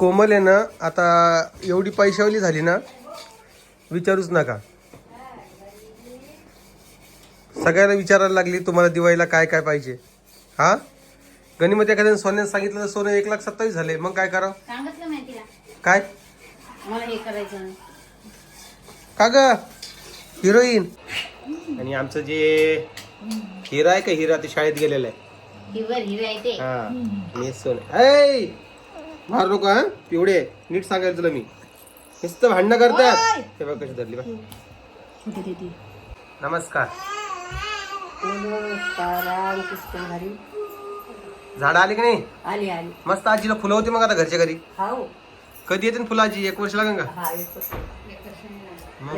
कोमल आहे ना आता एवढी पैशावली झाली ना विचारूच नका. सगळ्यांना विचारायला लागली तुम्हाला दिवाळीला काय काय पाहिजे? हा? गणिमती एखाद्याने सोन्याने सांगितलं तर सोनं एक लाख सत्तावीस झाले. मग काय करावं? सांगितलं माहिती का काय? मला हे करायचं नाही. का ग? हिरोईन. आणि आमचं जे हिरा आहे का हिरा ते शाळेत गेलेलं आहे. हिवर हिरा आहे ते. हा मी सोन. ऐ! मार नको हा? पिवडे नीट सांगायचं तुला मी. नुसतं भांडणं करतात हे बघ कशी धरली बघ. नमस्कार. हरी. झाडं आली की नाही? आली आली. मस्त आजीला फुलं होती मग आता घरच्या घरी. हाव. कधी येते फुलं आजी? एक वर्ष लागेल का? हा एक मग?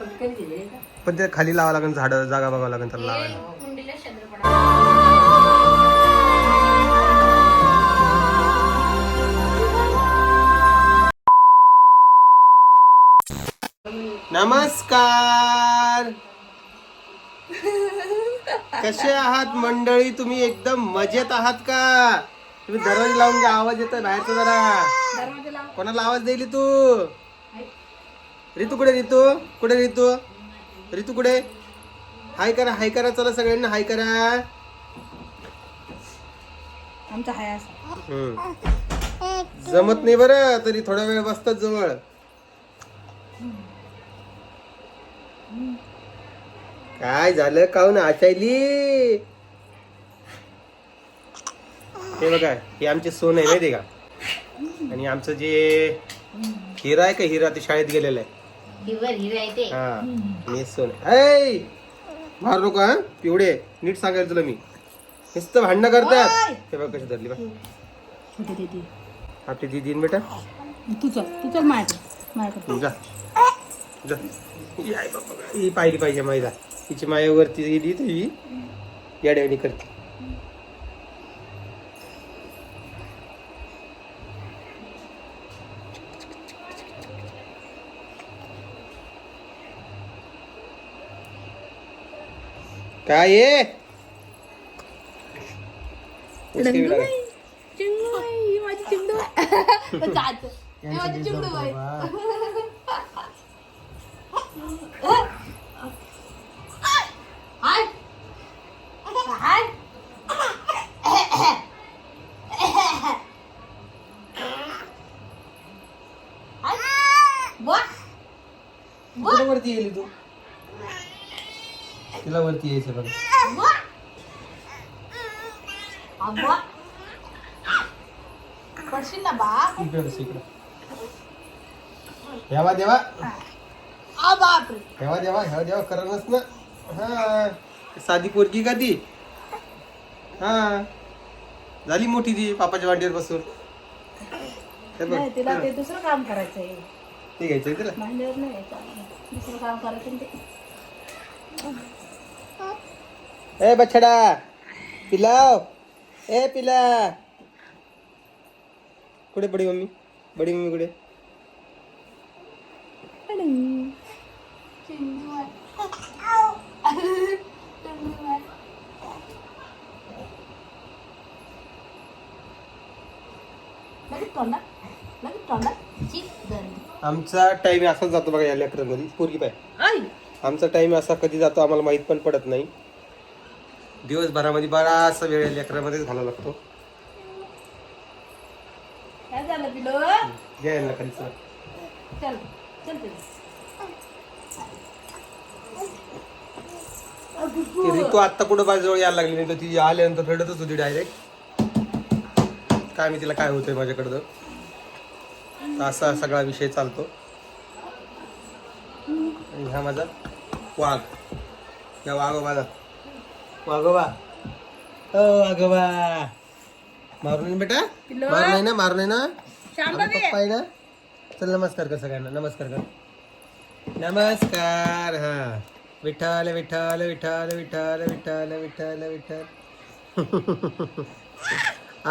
पटकन दिले का? पण ते खाली लावा लागेल झाडं जागा बघावं लागेल त्याला लावायला. नमस्कार. कसे आहात मंडळी? तुम्ही एकदम मजेत आहात का? तुम्ही दरवाजा लावून घ्या आवाज येतोय बाहेरचा जरा. कोणाला आवाज देईल तू रितू कुठे रितू कुठे रितू रितू कुठे? हाय करा हाय करा चला सगळ्यांना हाय करा. आमचा हाय. जमत नाही बरं तरी थोडा वेळ बसतात जवळ. काय झालं? काहून आशायली हे बघा हे आमचे सोन आहे माहिती का? आणि आमचं जे हिरा आहे का हिरा ते शाळेत गेलेलं आहे. हिवर हिरा आहे ते. हा मी सोन ऐ! मार नको हा. पिवडे नीट सांगायचं तुला मी. नुसतं भांडणं करतात. हे बघ कशी धरली बघ. आपली दिदी बेटा. तू चल तू चल माझ्याकडे माझ्याकडे जा. जा ही बाबा ही पाहिली पाहिजे माईला तिची मायावरती गेली तर ही याड्यावानी करते काय आहे उसके भी लगा. चिंगू आहे, ही माझी चिंगू आहे. जात. ही माझी चिंगू आहे. वरती गेली तू? तिला वरती यायचं बघ. पडशील ना बस इकडे. देवा. बापरे देवा देवा ह्या देवा करणच ना. हा. साधी पोरगी का ती? हा. झाली मोठी ती पापाच्या वाटेवर बसून. हे बघ नाही तिला ते दुसरं काम करायचंय. ते घ्यायचंय तिला? नाही. दुसरं काम करायचं आणि ते. ए बछडा. पिलाव. ए पिला. कुठे बडी मम्मी? बडी मम्मी कुठे लगेच तोंडात लगेच तोंडात चीक धरली. आमचा टाइम असाच जातो बघा या लेकरांमध्ये. पोरगी पाय. आमचा टाइम असा कधी जातो आम्हाला माहीत पण पडत नाही. दिवसभरामध्ये बराचसा वेळ या लेकरामध्येच घालावा लागतो. काय झालं पिलो? घ्या यांना खाली चला. चल चल ती ऋतू आत्ता कुठं माझ्याजवळ यायला लागली नाही तर ती आल्यानंतर रडतच होती डायरेक्ट काय मी तिला काय होतंय माझ्याकडं. तर असा सगळा विषय चालतो. आणि हा माझा वाघ. या वाघोबाला वाघोबा. हो वाघोबा. मारून बेटा? मारून नाही ना मारून नाही ना? पप्पा आहे ना? चल नमस्कार कर सगळ्यांना नमस्कार कर. नमस्कार. हा. विठाल विठाल विठाल विठाल विठाल विठाल विठाल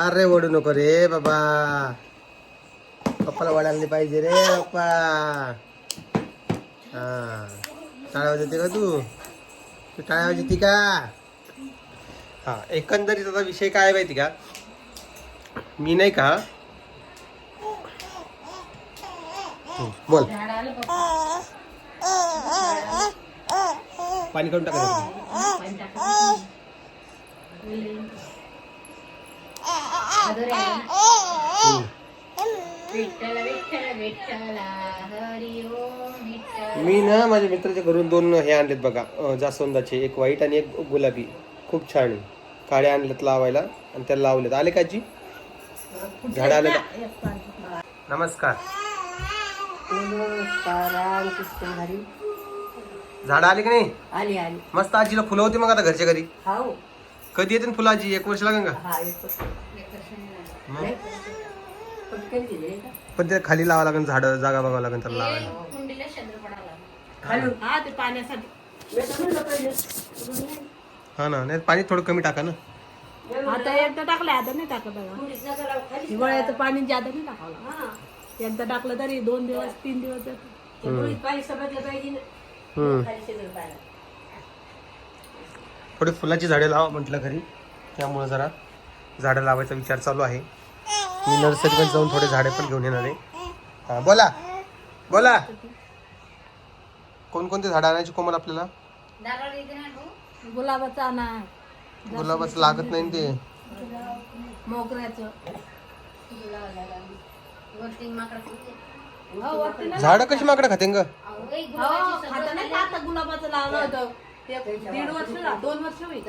अरे ओढू नको रे बाबा. पप्पाला वडायला पाहिजे रे पप्पा हा. टाळ्या वाजवते का तू? तू टाळ्या वाजवते का? हा एकंदरीत आता विषय काय आहे माहिती का? मी नाही का? हं, बोल झाडाला बघ. पाणी काढून टाकायचं पाणी टाकायचं. अधुरे आहे ना? हं. विठ्ठल विठ्ठल विठ्ठला हरी ओम विठ्ठल मी ना माझ्या मित्राच्या घरून दोन हे आणलेत बघा जास्वंदाचे एक व्हाईट आणि एक गुलाबी. खूप छान आहे. काळे आणलेत लावायला आणि त्याला लावलेत. आले का आजी? झाड आले का? नमस्कार. झाड आली की नाही? आली आली. मस्त आजीला फुलं होती मग आता घरच्या घरी? कधी येते फुलं आजी? एक वर्ष लागेल का? हा येतो मग? पटकन दिले का? पण ते खाली लावा लागेल झाड जागा बघावं लागेल त्याला लावायला. कुंडीला शंद्र पडाला खालून हा ते पाण्यासाठी. मी तर म्हणलं पहिले. हा ना नाही पाणी थोडं कमी टाका ना. आता एकदा टाकलं आता नाही टाकत बघा. पोलीस नका लावू, खाली. हिवाळ्याचं पाणी जादा नाही टाकावं हा. एकदा टाकलं तरी दोन दिवस तीन दिवस जातं. ते पोलीस पाणी समजलं पाहिजे ना. थोडी फुलाची झाडे लावा म्हटलं घरी. त्यामुळे जरा झाडं लावायचा विचार चालू आहे. मी नर्सरीमध्ये जाऊन थोडे झाडे पण घेऊन येणार आहे. हा बोला. बोला. कोणकोणते झाडं आणायची कोमल आपल्याला? गुलाबाचं आणा. गुलाबाचं लागत नाही ना ते. मोगऱ्याचं. हो. झाडं कशी माकडं खाते ग? हो, आता गुलाबाचं लावलं होतं ते दीड वर्ष दोन वर्ष होईल.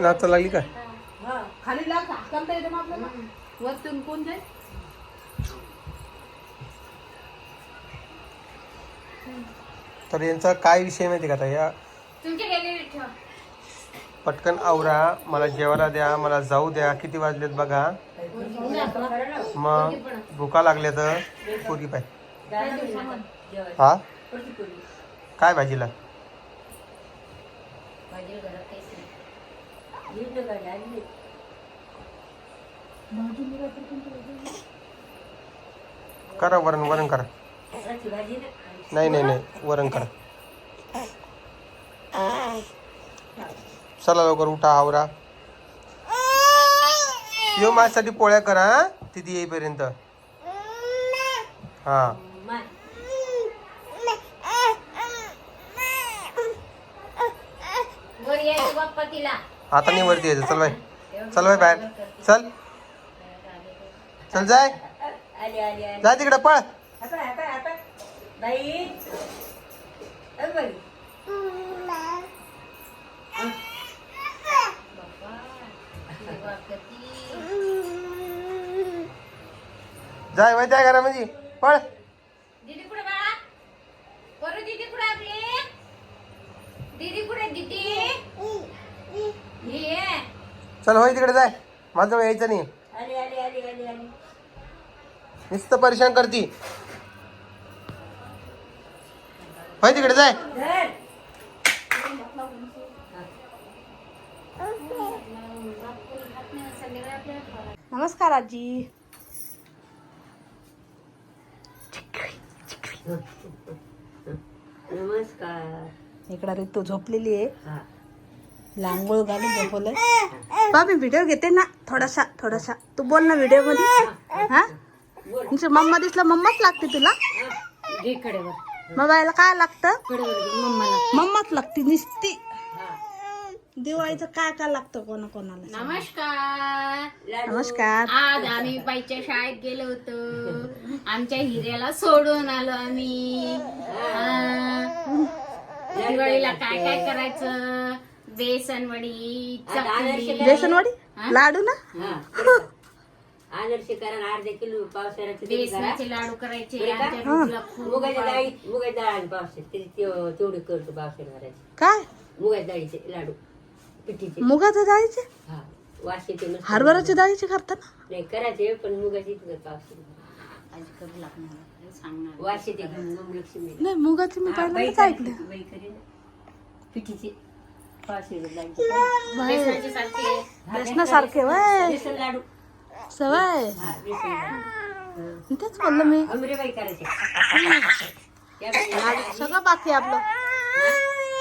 नाचा लागली का? हा, खाली लाग हाकलता येते मग आपल्याला. वरतून कोण जाईल? तर यांचा काय विषय माहिती का आता? या तुमच्या गेले ठेवा. पटकन आवरा मला जेवायला द्या मला जाऊ द्या. किती वाजलेत बघा? मग भुका लागल्या तर पोरगी पाय. हा? काय भाजीला? करा वरण वरण करा. नाही नाही नाही वरण करा. चला लवकर उठा आवरा. येऊ माझ्यासाठी पोळ्या करा हा? तिथे येईपर्यंत. हा. आता नाही वरती यायचं. चल बाय चल बाय बाहेर. चल. चल जाय. जाय तिकडे पळ. जाय वय त्या घरामध्ये. पळ. दीदी कुठे बाळा? पोरं दीदी कुठे आपली? दीदी कुठे दीदी? ये. चल होय तिकडे जाय. माझं यायचं नाही. आली आली आली आली आली. नुसतं परेशान करती. होय तिकडे जाय. धर. नमस्कार आजी. नमस्कार. इकडे ऋतू झोपलेली आहे. हा. लांगोळ घालून झोपवलंय. बा मी व्हिडिओ घेते ना. थोडासा थोडासा. तू बोल ना व्हिडिओमध्ये. हा? तुमची मम्मा दिसला मम्माच लागते तुला? घे कडेवर. मोबाईलला काय लागतं? कडेवर घे मम्माला मम्माच लागते निसती. दिवाळीचं काय काय लागतं कोणा कोणाला? नमस्कार. नमस्कार. आज आम्ही बाईच्या शाळेत गेलो होतो. आमच्या हिऱ्याला सोडून आलो आम्ही. हा. दिवाळीला काय काय करायचं? बेसन वडी आता आदर्श चकली. करा. बेसनवडी लाडू ना? हा? आदर्श करा अर्धा किलो पावसाळ्याचं करा. बेसनाचे लाडू करायचे बरं का? आमच्या रुगला खूप मुगाच्या डाळी मुगाच्या डाळ आणि पावसाळ्यात. तरी तेव- तेवढे करतो पावसाळ्यात घराचे काय? मुगाच्या डाळीचे लाडू. पिठीचे. मुगाच्या डाळीचे? हा मस्त. हरभऱ्याच्या डाळीचे करता ना? नाही करायचे पण मुगाची पावसाळ्यात आज करू लागणार सांगणार. वास येते मग लक्ष्मी नाही मुगाची मी पहिल्यांदाच ऐकलं. पिठीचे. बेसनाचे सारखे. बेसनासारखे वय बेसन लाडू. सवय. हा बेसन लाडू. तेच बोललो मी. अमरेबाई करायचे. त्या बाई सगळं बाकी आहे आपलं.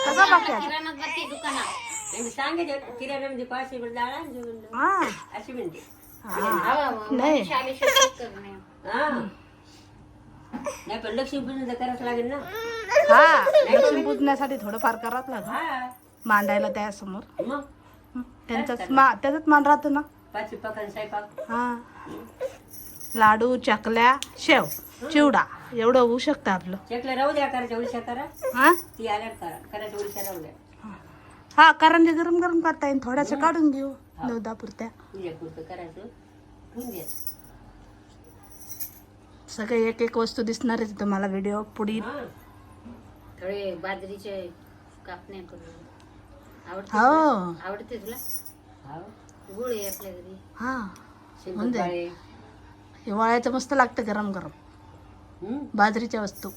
सगळं बाकी आहे. किराणा जाते दुकानात. सांगायचं किराणा म्हणजे पाचशे रुपये डाळ आणि जेवण. हा अशी म्हणते हवा मग नाही. शाळेशिवाय करणे हा नाही पण लक्ष्मीपूजन तर करावंच लागेल ना हा लक्ष्मी पूजण्यासाठी थोडंफार करावं लागलं हा मांडायला त्यासमोर मग हं, त्यांचाच मा त्याचाच मान राहतो ना पाचवी पकड स्वयंपाक हा लाडू चकल्या शेव चिवडा एवढं होऊ शकतं आपलं चेकला राहू द्या करायच्या उलशा करा हा ती आल्यावर करा करायच्या उलशा राहू द्या हा कारण गरम गरम करता येईल थोड्याशा काढून घेऊ नऊ दहा पुरत्या सगळे एक एक वस्तू दिसणार आहे तुम्हाला व्हिडिओ पुढील. हा. थोडे बाजरीचे कापण्या करू. आवडते हो. तुला? आवडते तुला हा. गुळ आहे आपल्या घरी. हा. शंकरपाळे हिवाळ्याचं मस्त लागतं गरम गरम. हम्म. बाजरीच्या वस्तू.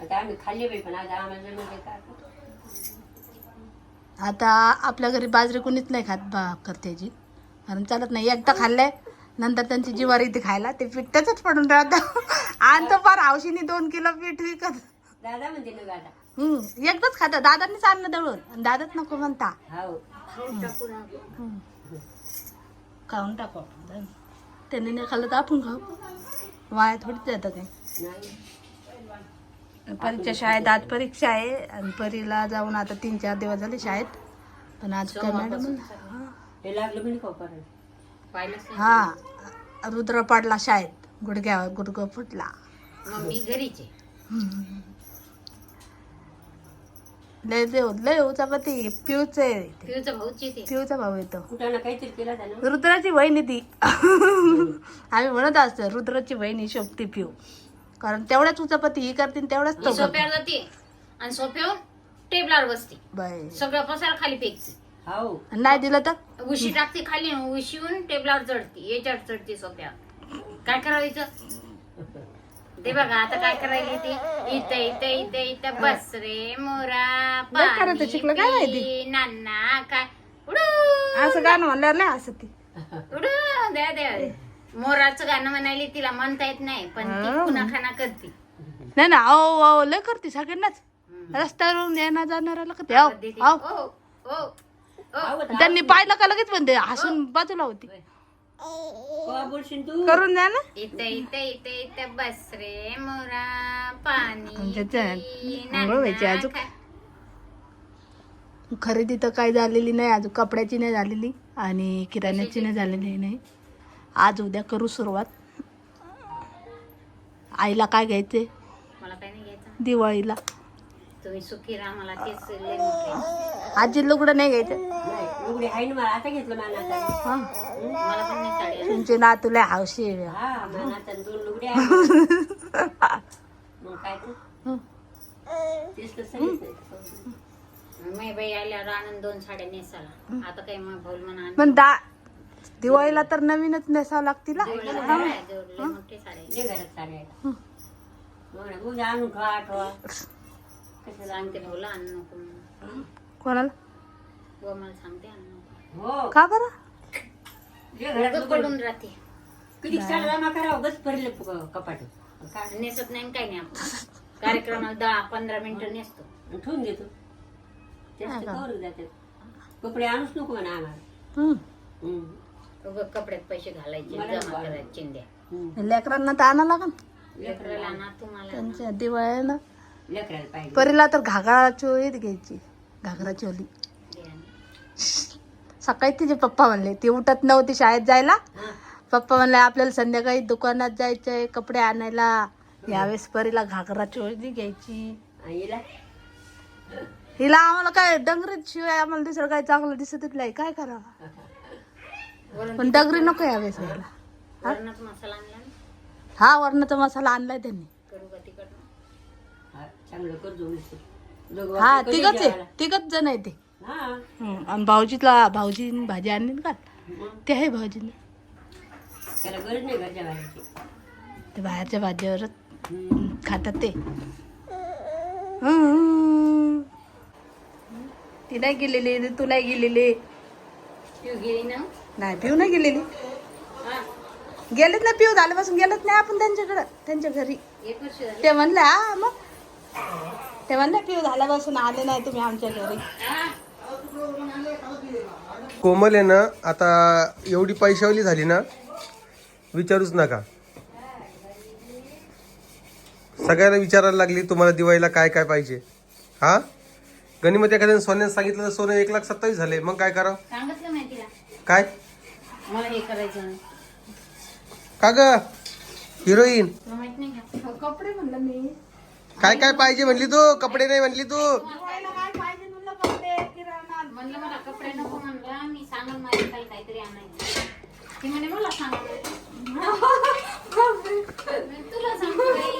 आता आम्ही खाल्ले बाई पण आज आम्हाला आता आपल्या घरी बाजरी कोणीच नाही खात बा करत्याची. कारण चालत नाही. एकदा खाल्लंय नंतर त्यांची जिवारी येते खायला. ते पीठ त्याच पडून राहतं. आणि तो फार हौशीने दोन किलो पीठ विकत. दादा ना दादा. हम्म एकदाच खाता दादांनीच आणलं दळून. आणि दादाच नको म्हणता. हो खाऊन टाकू ना हम्म. खाऊन टाकू आपण. जाऊ. त्यांनी नाही खाल्लं तर आपण खाऊ. वाया थोडीच जातं काही नाही. परीक्षा शाळेत आज परीक्षा आहे आणि परीला जाऊन आता तीन चार दिवस झाले शाळेत. पण आज काय मॅडम हे हा रुद्र पडला शाळेत गुडघ्यावर गुडघं फुटला. लय देव लय उचापती पिऊच आहे ते. पिऊचा भाऊ येतो रुद्राची बहीण आहे ती. आम्ही म्हणत असतो रुद्राची बहीण ही शोभती पिऊ. कारण तेवढ्याच उचापती ही करते आणि तेवढ्याच तो सोप्यावर जाते. आणि सोप्यावर टेबलावर बसते. बाय सगळं पसार खाली फेकते. हो नाही दिलं तर? उशी टाकते खाली उशीहून टेबलावर चढते. याच्यावर चढते सोप्यावर. काय करायचं? ते बघा आता काय करायला ते इथं इथं इथं इथं. बस रे मोरा काय करायचं शिकलं काय माहिती? पी, नाना काय? उडू! असं गाणं म्हणल्यावर लय असं ती उडू द्या द्या. मोराचं गाणं म्हणायला तिला म्हणता येत नाही पण ती हा. खुना खाना करते. नाही ना अहो अहो लय करते सगळ्यांनाच. रस्त्यावरून येणार जाणाऱ्याला करते. अहो आवाज देते. अहो ओ ओ ओ. त्यांनी पाहिलं का लगेच म्हणते? हसून बाजूला होती. कवा बोलशील तू? करून द्या ना. इथं इथं इथं इथं बस रे मोरा पाणी आमच्या त्या पी, आंघोळ व्हायची नाना अजून. काय. खरेदी तर काही झालेली नाही अजून कपड्याची नाही झालेली आणि किराण्याची नाही झालेली नाही. आज उद्या करू सुरुवात. आईला काय घ्यायचे मला काही नाही घ्यायचं. दिवाळीला. तुम्ही सुखी राहा मला तेच लय मोठे आजी लुगडं नाही घ्यायचं? नाही लुगडी आहे ना मला. आता घेतलं हा. मला पण नाही साडी तुमचे नातुले हौशी आहे. हा माझ्या आता दोन लुगडी आहे. मग काय हं. तेच तर बाई आल्यावर आनंद दोन साड्या नेसाला आता काही मग भाऊ म्हणा पण दा दिवाळीला तर नवीनच नेसावं लागतील ना. मोठे घरात आहे उद्या आठवा. कशाला आणू नको म्हणून. कोणाला? बुवा मला सांगते आणू नको. हो. का बरं? घरात पडून राहते. किती साडे जमा करावं बस भरले कपाट. काय? नेसत नाही आणि काही नाही आपण. कार्यक्रमाला दहा पंधरा मिनिटं नेसतो. ठेवून जास्त कवर जातात कपडे आणूच नको म्हणा आम्हाला. हं. हम्म. कपड्यात पैसे घालायचे जमा करायचे चिंध्या. लेकरांना तर आणा लागन. लेकराला ना तुम्हाला त्यांच्या दिवाळीला लेकराला पाहिजे. परीला तर घागरा चोळीत घ्यायची घागरा चोली द्या. सकाळी तिचे पप्पा म्हणले ती उठत नव्हती शाळेत जायला. हा. पप्पा म्हणले आपल्याला संध्याकाळी दुकानात जायचंय कपडे आणायला. यावेळेस परीला घागरा चोळी घ्यायची. आणि हिला? हिला आम्हाला काय डंगरीत शिवाय आम्हाला दुसरं काय चांगलं दिसतच नाही. काय करावं? पण डंगरी नको यावेळेस मसाला आणला ना? हा वरणाचा मसाला आणलाय त्यांनी. करू का तिकडनं हा, हा तिघच आहे? तिघच जण आहे ते. हा. हं, आणि भाऊजीला भाऊजी भाजी आणली का ते आहे भाऊजीने ते बाहेरच्या भाजीवरच. खातात ते. हं. ती नाही गेलेली तू नाही गेलेली. तू गेली ना? नाही पिऊ नाही गेलेली. हा गेलेच नाही पिऊ झाल्यापासून गेलच नाही आपण त्यांच्याकडं त्यांच्या घरी. ते म्हणले हा मग. ते म्हणले पिऊ झाल्यापासून आले नाही तुम्ही आमच्या घरी. कोमल आहे ना आता एवढी पैशावली झाली ना विचारूच नका. सगळ्यांना विचारायला लागली तुम्हाला दिवाळीला काय काय पाहिजे? हा? गणिमध्ये एखाद्याने सोन्याने सांगितलं तर सोनं एक लाख सत्तावीस झाले मग काय करावं? काय? मला हे करायचं नाही. का ग? हिरोईन. तुला माहीत नाही का? कपडे म्हणलं मी. काय काय पाहिजे म्हणली तू? कपडे नाही म्हणली तू? दिवाळीला काय पाहिजे म्हणलं कपडे किराणा? म्हणलं मला कपडे नको म्हणलं. मी सांगून माझ्या काही काहीतरी आणायचं. ती म्हणे मला सांग. तुला सांगतो. बाई.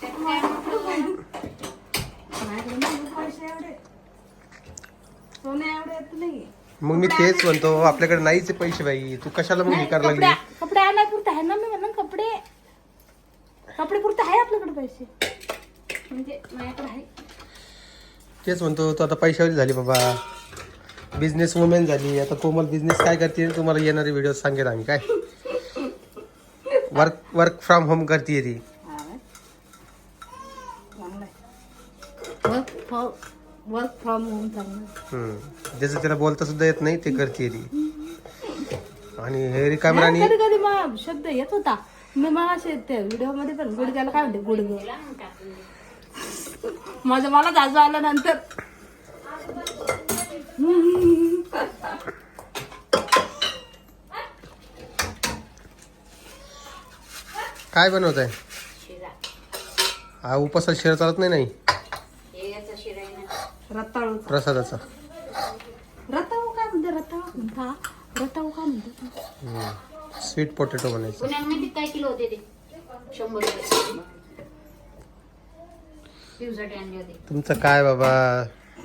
त्यात काय म्हटलं? माझ्याकडे नाही पैसे एवढे. सोने एवढे येत नाही? मग मी तेच म्हणतो आपल्याकडे नाहीच आहे पैसे बाई. तू कशाला मग हे करायला कपडे लागली? कपडे आणाय पुरते आहे ना मी म्हणलं कपडे. कपडे पुरते आहे आपल्याकडे पैसे. म्हणजे माझ्याकडे आहे. तेच म्हणतो तू आता पैशावली झाली बाबा. बिझनेस वुमेन झाली. आता कोमल बिझनेस काय करते तुम्हाला येणारे व्हिडिओ सांगेल आम्ही काय? वर्क वर्क फ्रॉम होम करते ती. Work from work from home चांगलं. हम्म. ज्याचं त्याला बोलता सुद्धा येत नाही ते करते ती. आणि हे रिकामराणी कधी कधी मग शब्द येत होता. मी मग असे ते व्हिडिओमध्ये पण गुडघ्याला काय म्हणते गुडघे. माझं मला जाजू आलं नंतर काय बनवत आहे हा उपासाला शिरा चालत नाही नाही रताळू प्रसादाचा रताळू काय म्हणते? रताळू म्हणता. रताळू काय म्हणते? स्वीट पोटॅटो बनायचं काय किलो होते ते? शंभर रुपये. दिवसाठी आणले होते. तुमचं काय बाबा?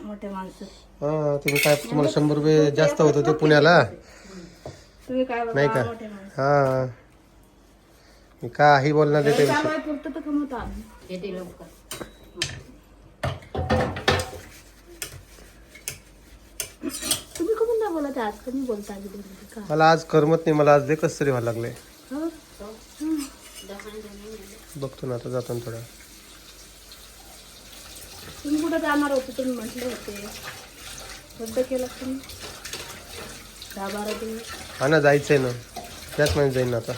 मोठे माणसं. हा तुम्ही काय तुम्हाला शंभर रुपये जास्त होत होते पुण्याला? तुम्ही काय नाही बाबा का? मोठे माणसं. हा. मी काही बोलणार नाही त्याविषयी. चालवाय पुरतं तर कमवतो आम्ही. येते लवकर. तुम्ही कमून नाही बोलत आज कमी बोलता आधी दोघी का? मला आज करमत नाही मला आज दे कसं तरी व्हायला लागलंय हो? येऊ. बघतो ना आता जातो ना थोडा तुम्ही कुठं जाणार होते तुम्ही म्हटले होते. रद्द केलं तुम्ही. दहा बारा दिवस. हा ना जायचंय ना. त्याच महिन्यात जाईन ना आता.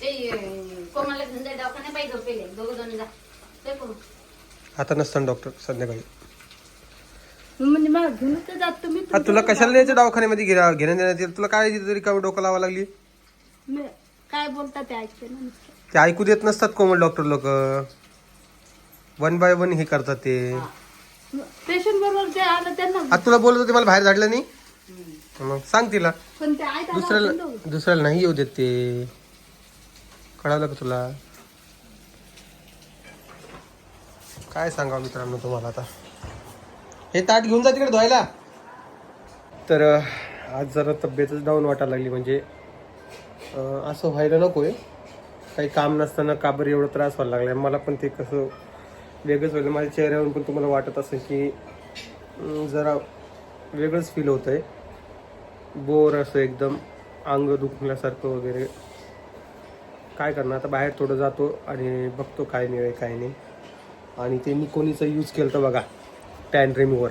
ते अं, कोणाला घेऊन जाय दवाखान्यात पाहिजे झोपेले दोघं जण जा. ते करू आता नसतं डॉक्टर संध्याकाळी. मग म्हणजे मला घेऊन तर जात तुम्ही तुला कशाला न्यायचं दवाखान्यामध्ये घेण्या घेण्या देण्यात येईल? तुला काय तरी कमी डोकं लावा लागली? मी- काय बोलता ते ऐकते ना नुसतं. ते ऐकू देत नसतात कोमल डॉक्टर लोक. वन बाय वन हे करतात ते. पेशंट बरोबर जे आलं त्यांना आता तुला बोलत होते मला बाहेर झाडलं नाही? मग सांग तिला. पण ते ऐकायला दुसऱ्याला दोघं. दुसऱ्याला नाही येऊ देत ते. कळालं का तुला? काय सांगावं मित्रांनो तुम्हाला आता? हे ताट घेऊन जा तिकडे धुवायला. तर आज जरा तब्येतच डाऊन वाटायला लागली म्हणजे असं व्हायला नको आहे काही काम नसताना का बरं एवढा त्रास व्हायला लागला मला पण ते कसं वेगळंच व्हायलं माझ्या चेहऱ्यावरून पण तुम्हाला वाटत असेल की जरा वेगळंच फील होत आहे बोर असं एकदम अंग दुखल्यासारखं वगैरे. काय करणार? आता बाहेर थोडं जातो आणि बघतो काय नाही काय नाही. आणि ते निकोनीचं यूज केलं तर बघा. टॅन रिमूवर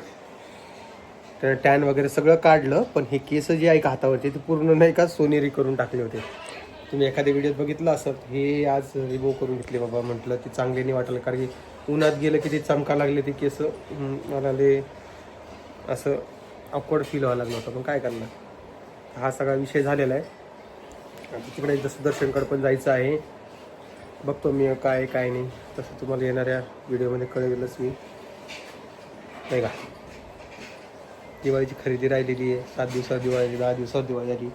त्यानं टॅन वगैरे सगळं काढलं पण हे केस जे आहे का हातावरचे ते पूर्ण नाही का सोनेरी करून टाकले होते. तुम्ही एखाद्या व्हिडिओत बघितलं असत हे आज रिमूव्ह करून घेतले बाबा म्हटलं ते चांगले नाही वाटलं कारण की उन्हात गेलं की ते चमका लागले ते केस मला लय असं अकवर्ड फील व्हायला लागलं होतं. पण काय करणार? हा सगळा विषय झालेला आहे. तिकडे जसं दर्शनकडे पण जायचं आहे. बघतो मी काय काय नाही. तसं तुम्हाला येणाऱ्या व्हिडिओमध्ये कळवेलच मी. नाही का? दिवाळीची खरेदी राहिलेली आहे. सात दिवसात दिवाळी दहा दिवसात दिवाळी झाली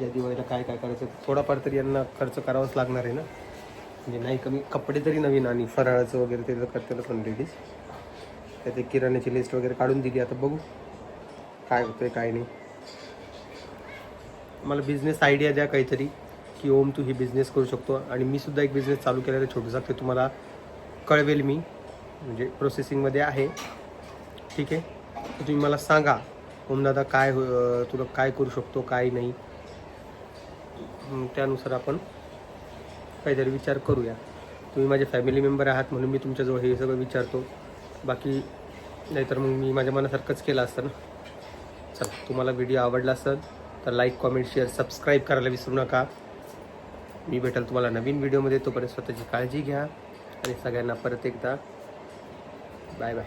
या दिवाळीला काय काय करायचं? थोडाफार तरी यांना खर्च करावाच लागणार आहे ना? म्हणजे नाही कमी कपडे तरी नवीन आणि फराळाचं वगैरे ते तर करतील पण लेडीज त्यात एक किराण्याची लिस्ट वगैरे काढून दिली. आता बघू काय होतंय काय नाही. मला बिझनेस आयडिया द्या काहीतरी की ओम तू ही बिझनेस करू शकतो. आणि मी सुद्धा एक बिझनेस चालू केलेला आहे छोटासा. ते तुम्हाला कळवेल मी. म्हणजे प्रोसेसिंगमध्ये आहे. ठीक आहे. तर तुम्ही मला सांगा ओमदादा काय हो- तुला काय करू शकतो काय नाही. त्यानुसार आपण काहीतरी विचार करूया. तुम्ही माझे फॅमिली मेंबर आहात म्हणून मी तुमच्याजवळ हे सगळं विचारतो. बाकी नाहीतर मग मी माझ्या मनासारखंच केलं असतं ना. चला तुम्हाला व्हिडिओ आवडला असेल तर लाईक कॉमेंट शेअर सबस्क्राईब करायला विसरू नका. मी भेटेल तुम्हाला नवीन व्हिडिओमध्ये तोपर्यंत स्वतःची काळजी घ्या. आणि सगळ्यांना परत एकदा बाय बाय